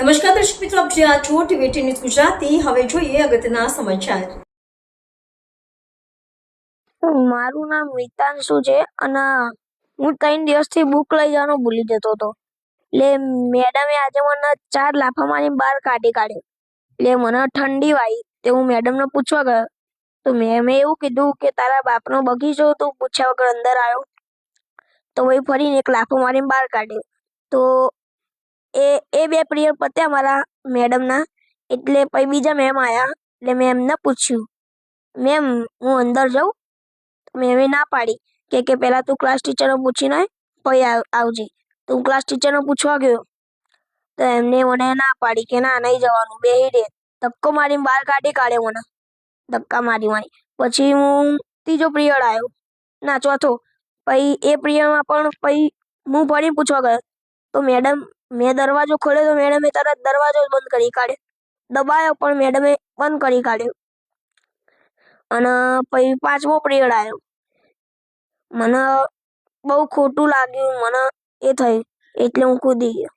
નમસ્કાર દર્શક મિત્રો, આપ જ્યાં છો ટીવી ન્યૂઝ ગુજરાતી. હવે જોઈએ અગત્યના સમાચાર. મારું નામ મિતાંશુ છે અને હું ત્રણ દિવસથી બુક લઈ જવાનું ભૂલી જતો હતો. એટલે મેડમે આજે મને ચાર લાફા મારી બહાર કાઢી કાઢ્યો. એટલે મને ઠંડી વાઈ. તે હું મેડમને પૂછવા ગયો. તો મેમે એવું કીધું કે તારા બાપનો બગીચો તું પૂછ્યા વગર અંદર આવ્યો. તો ભાઈ ફરીને એક લાફો મારીને બહાર કાઢ્યો. તો એ એ બે પિરિયડ પત્યા મારા મેડમના. એટલે પછી બીજા મેમ આવ્યા એટલે મેં એમને પૂછ્યું મેમ હું અંદર જાઉં? મેમે ના પાડી કે કે પહેલાં તું ક્લાસ ટીચરને પૂછીને પછી આવજે. તો હું ક્લાસ ટીચરને પૂછવા ગયો. તો એમને મને ના પાડી કે, ના, નહીં જવાનું બે રહે ધક્કો મારીને બહાર કાઢી કાઢ્યો મને. ધક્કા મારી મારી. પછી હું ત્રીજો પિરિયડ આવ્યો ના, ચોથો. પછી એ પિરિયડમાં પણ પછી હું ફરી પૂછવા ગયો. તો મેડમ મેં દરવાજો ખોલ્યો તો મેડમે તરત દરવાજો બંધ કરી કાઢ્યો. દબાયો પણ મેડમે બંધ કરી કાઢ્યો. અને પછી પાંચમો પિરિયડ આવ્યો. મને બહુ ખોટું લાગ્યું. મને એ થયું. એટલે હું કૂદી ગયો.